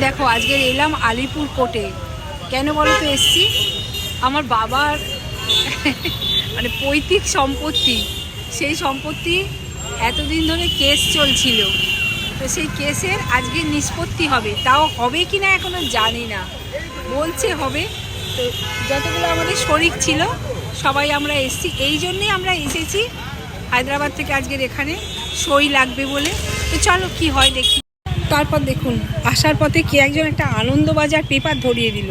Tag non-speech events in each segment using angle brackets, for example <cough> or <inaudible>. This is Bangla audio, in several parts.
দেখো, আজকে এলাম আলিপুর কোর্টে। কেন বলো তো এসছি? আমার বাবার <laughs> মানে পৈতৃক সম্পত্তি। সেই সম্পত্তি এতদিন ধরে কেস চলছিল। তো সেই কেসের আজকে নিষ্পত্তি হবে। তাও হবে কি না এখনও জানি না। বলছে হবে। তো যতগুলো আমাদের শরিক ছিল, সবাই আমরা এসেছি। এই জন্যেই আমরা এসেছি। হায়দ্রাবাদ থেকে আজকের এখানে সই লাগবে বলে। তো চলো কি হয় দেখি। তারপর দেখুন, আসার পথে কে একজন একটা আনন্দবাজার পেপার ধরিয়ে দিল।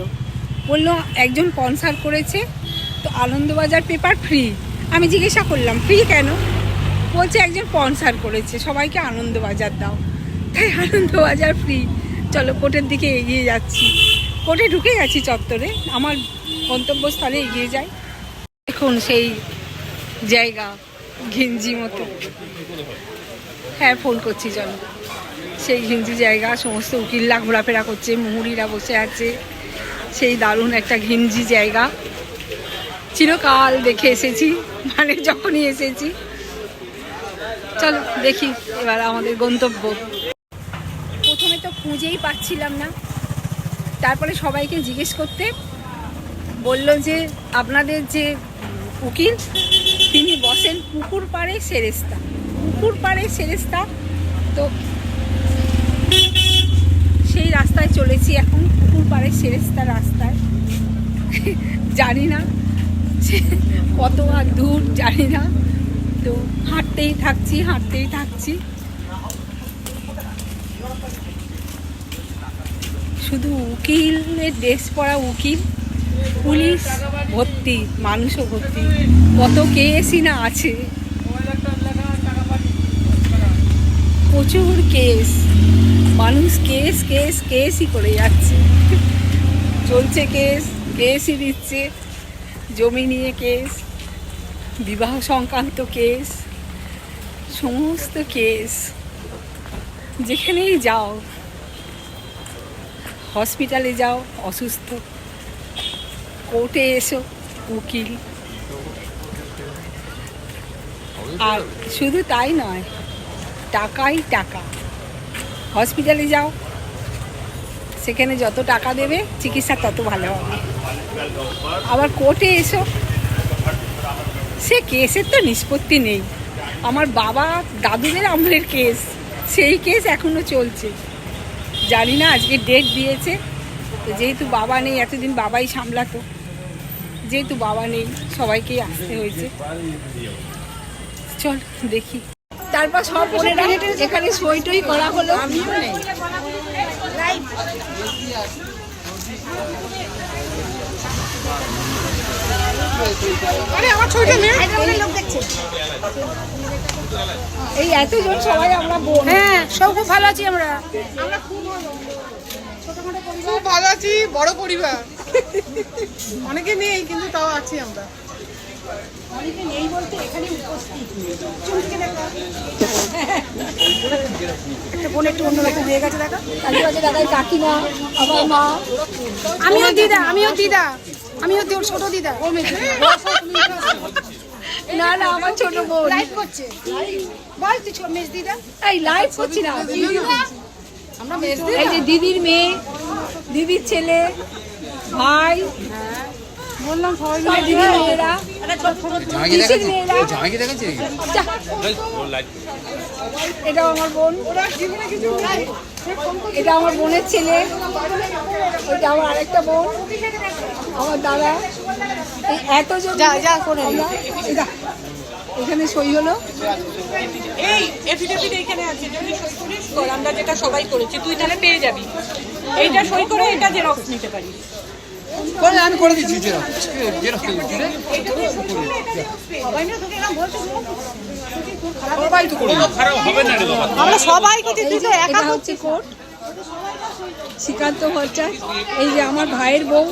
বলল, একজন স্পন্সার করেছে, তো আনন্দবাজার পেপার ফ্রি আমি জিজ্ঞাসা করলাম ফ্রি কেন? বলছে, একজন স্পন্সার করেছে, সবাইকে আনন্দবাজার দাও। তাই আনন্দবাজার ফ্রি চলো, কোর্টের দিকে এগিয়ে যাচ্ছি। কোর্টে ঢুকে গেছি চত্বরে, আমার গন্তব্যস্থলে এগিয়ে যাই। দেখুন, সেই জায়গা, ঘিঞ্জি মতো। হ্যাঁ ফোন করছি, চলো। সেই ঘিঞ্জি জায়গা, সমস্ত উকিল্লা ঘোরাফেরা করছে মুহুরিরা বসে আছে। সেই দারুণ একটা ঘিঞ্জি জায়গা। চিরকাল দেখে এসেছি মানে যখনই এসেছি। চলো, দেখি এবার আমাদের গন্তব্য। প্রথমে তো খুঁজেই পাচ্ছিলাম না। তারপরে সবাইকে জিজ্ঞেস করতে বলল যে, আপনাদের যে উকিল, তিনি বসেন পুকুর পাড়ে সেরেস্তা। পুকুর পাড়ে সেরেস্তা, তো রাস্তায় চলেছি এখন, পুকুর পাড়ে সেরেস্তা রাস্তায়। জানি না কত আর দূর, জানি না। তো হাঁটতেই থাকছি হাঁটতেই থাকছি। শুধু উকিলের ড্রেস পরা উকিল, পুলিশ ভর্তি, মানুষও ভর্তি। কত কেসই না আছে। প্রচুর কেস মানুষ কেস কেস, কেসই করে যাচ্ছে। চলছে কেস, কেসই দিচ্ছে। জমি নিয়ে কেস, বিবাহ সংক্রান্ত কেস, সমস্ত কেস। যেখানেই যাও, হসপিটালে যাও, অসুস্থ, কোর্টে এসো, উকিল। আর শুধু তাই নয়, টাকাই টাকা। হসপিটালে যাও। সেখানে যত টাকা দেবে, চিকিৎসা তত ভালো হবে। আবার কোর্টে এসো। সে কেসের তো নিষ্পত্তি নেই। আমার বাবা দাদুদের আমলের কেস। সেই কেস এখনও চলছে। জানি না, আজকে ডেট দিয়েছে। তো যেহেতু বাবা নেই, এতদিন বাবাই সামলাতো। যেহেতু বাবা নেই, সবাইকেই আসতে হয়েছে। চল, দেখি। তারপর সব বোনেরা এখানে সই টই করা হলো। এই এতজন সবাই আমরা বোন। হ্যাঁ সব খুব ভালো আছি আমরা। খুব ভালো। আছি বড় পরিবার। অনেকে নেই কিন্তু তাও আছি আমরা। একটা বোন একটু অন্যরকম হয়ে গেছে দেখা। কালী বাজে দাদাই কাকিমা আমার মা। আমিও দিদা আমিও দিদা আমিও তোর ছোট দিদা। না না আমার ছোট বোন। লাইভ করছে। বল তুই ছোট মেজ দিদা। এই লাইভ করছি না। আমরা মেজ এই যে দিদির মেয়ে দিদির ছেলে ভাই বললাম সবাই সব দিদির মেয়েরা। এটাও আমার বোন। এটা আমার বোনের ছেলে। এটা আমার আরেকটা বোন। আমার দাদা। এই এতজন। এখানে সই হলো। এই এফিডেভিট এখানে আছে। যদি সই করিস কর। আমরা যেটা সবাই করেছি তুই তাহলে পেয়ে যাবি। এইটা সই করে এটা জেরক্স নিতে পারিস। করে আমি করে দিচ্ছি জেরক্স জেরক্স করে তো। আমরা সবাই কিছু কোর্ট। শ্রীকান্ত এই যে আমার ভাইয়ের বউ।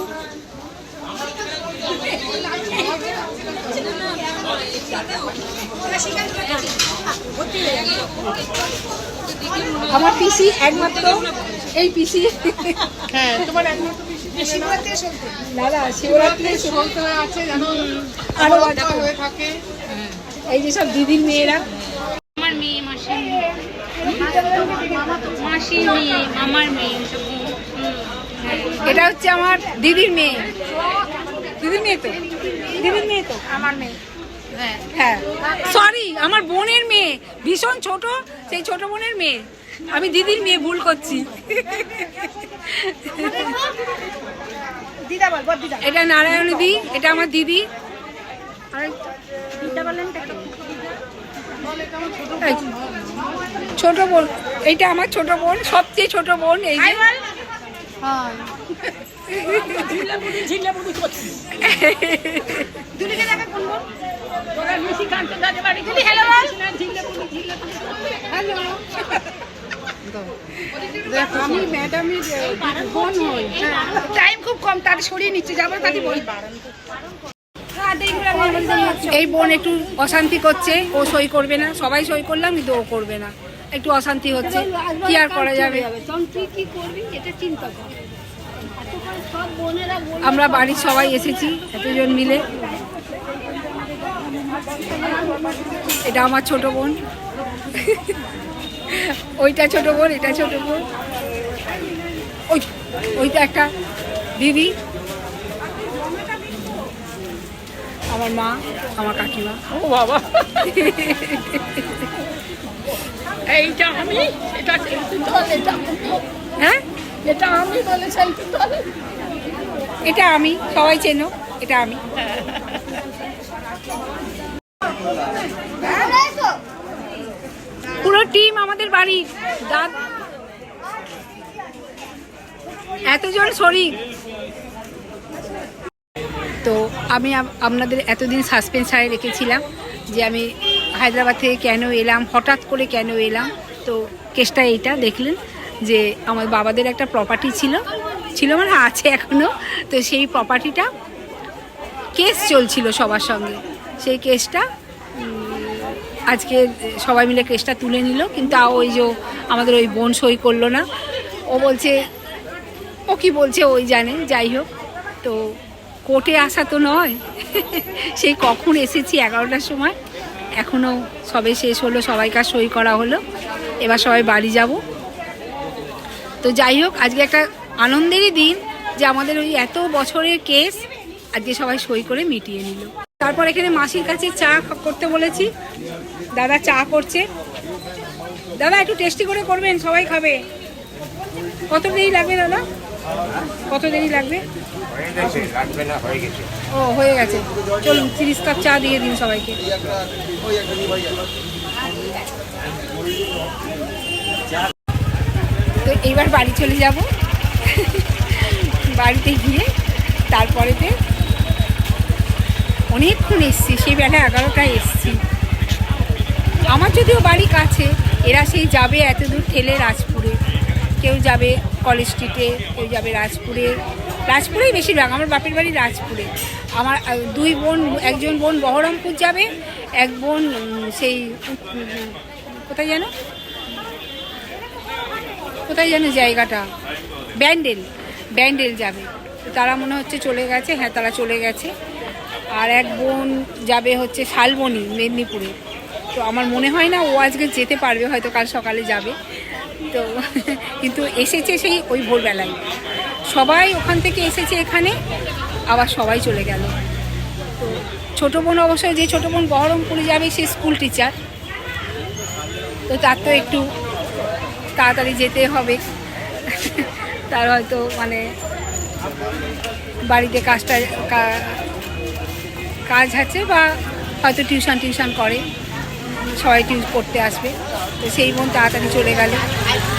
আমার পিসি একমাত্র এই পিসি। হ্যাঁ তোমার একমাত্র দাদা শিবরাত্রি বলতে আছে জানো আরও হয়ে থাকে। এই যে সব দিদির মেয়েরা। আমার মেয়ে মাসির মেয়ে। মাসির মেয়ে মামার মেয়ে। এটা হচ্ছে আমার দিদির মেয়ে। দিদির মেয়ে তো? দিদির মেয়ে তো? আমার মেয়ে। হ্যাঁ। সরি আমার বোনের মেয়ে। ভীষণ ছোট সেই ছোট বোনের মেয়ে। আমি দিদির মেয়ে ভুল করছি। এটা নারায়ণী দি এটা আমার দিদি। ছোট বোন এইটা আমার ছোট বোন সবচেয়ে ছোট বোন এই যে। দুলিকে দেখা কোন বোন? দুলি, hello বল। আমি ম্যাডামের বোন হই টাইম খুব কম তার সরিয়ে নিচ্ছে যাব তাকে বল এই বোন একটু অশান্তি করছে ও সই করবে না সবাই সই করলাম কিন্তু ও করবে না। একটু অশান্তি হচ্ছে কি আর করা যাবে? আমরা বাড়ির সবাই এসেছি এতজন মিলে। এটা আমার ছোট বোন। ওইটা ছোট বোন এটা ছোট বোন। ওই ওইটা একটা দিদি। আমার মা আমার কাকিমা। ও বাবা। এইটা আমি এটা এটা হ্যাঁ? এটা আমি বলে সেলফি তোল এটা আমি সবাই চেনো এটা আমি। পুরো টিম আমাদের বাড়ি। দাদ এতজন শরীর তো আমি আপনাদের এতদিন সাসপেন্স ছাড়ে রেখেছিলাম যে আমি হায়দ্রাবাদ থেকে কেন এলাম, হঠাৎ করে কেন এলাম। তো কেসটা এইটা, দেখলেন যে আমার বাবাদের একটা প্রপার্টি ছিল। ছিল মানে আছে এখনও তো সেই প্রপার্টিটা কেস চলছিল সবার সঙ্গে। সেই কেসটা আজকে সবাই মিলে কেসটা তুলে নিল, কিন্তু ওই যে আমাদের ওই বোন সই করল না। ও বলছে, ও কি বলছে ওই জানে, যাই হোক। তো কোর্টে আসা তো নয়। <laughs> সেই কখন এসেছি, এগারোটার সময়। এখনও সবে শেষ হলো, সবাইকার সই করা হলো। এবার সবাই বাড়ি যাব। তো যাই হোক, আজকে একটা আনন্দেরই দিন যে আমাদের ওই এত বছরের কেস আজকে সবাই সই করে মিটিয়ে নিল। তারপর এখানে মাসির কাছে চা করতে বলেছি। দাদা চা করছে। দাদা একটু টেস্টি করে করবেন সবাই খাবে। কত দেরি লাগবে দাদা? কত দেরি লাগবে? ও হয়ে গেছে। চলুন তিরিশ কাপ চা দিয়ে দিন সবাইকে। তো এইবার বাড়ি চলে যাব। বাড়িতে গিয়ে তারপরেতে অনেকক্ষণ এসছি সেই বেলা এগারোটায় এসছি। আমার যদিও বাড়ি কাছে, এরা সেই যাবে এত দূর ঠেলে রাজপুরে। কেউ যাবে কলেজ স্ট্রিটে কেউ যাবে রাজপুরে। রাজপুরেই বেশিরভাগ, আমার বাপের বাড়ি রাজপুরে। আমার দুই বোন, একজন বোন বহরমপুর যাবে, এক বোন সেই কোথায় যেন? কোথায় যেন জায়গাটা? ব্যান্ডেল ব্যান্ডেল যাবে। তারা মনে হচ্ছে চলে গেছে হ্যাঁ তারা চলে গেছে। আর এক বোন যাবে হচ্ছে শালবনি, মেদিনীপুরে। তো আমার মনে হয় না ও আজকে যেতে পারবে, হয়তো কাল সকালে যাবে। তো <laughs> কিন্তু এসেছে সেই ওই ভোরবেলায়। সবাই ওখান থেকে এসেছে এখানে, আবার সবাই চলে গেল। তো ছোটো বোন অবশ্যই যে ছোটো বোন বহরমপুরে যাবে, সে স্কুল টিচার। তো তার তো একটু তাড়াতাড়ি যেতে হবে। <laughs> তার হয়তো মানে বাড়িতে কাজটা কাজ আছে বা হয়তো টিউশন টিউশন করে। সবাই টিউশ পড়তে আসবে। তো সেই বোন তাড়াতাড়ি চলে গেল।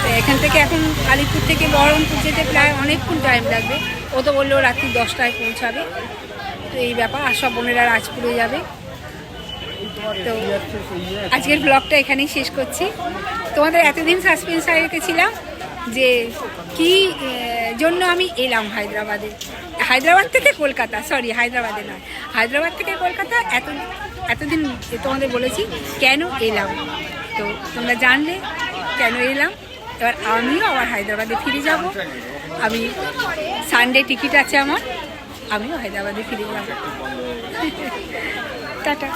তো এখান থেকে এখন আলিপুর থেকে বহরমপুর যেতে প্রায় অনেকক্ষণ টাইম লাগবে। ও তো বলল রাত্রি দশটায় পৌঁছাবে। তো এই ব্যাপার, আর সব বোনেরা রাজপুরে যাবে। তো আজকের ব্লগটা এখানেই শেষ করছি। তোমাদের এতদিন সাসপেন্স রেখেছিলাম যে কি জন্য আমি এলাম হায়দ্রাবাদে। হায়দ্রাবাদ থেকে কলকাতা সরি হায়দ্রাবাদে নয়। হায়দ্রাবাদ থেকে কলকাতা এত এতদিন তোমাদের বলেছি, কেন এলাম? তো তোমরা জানলে কেন এলাম। এবার আমিও আবার হায়দ্রাবাদে ফিরে যাব। আমি সানডে টিকিট আছে আমার। আমিও হায়দ্রাবাদে ফিরে যাব। টাটা।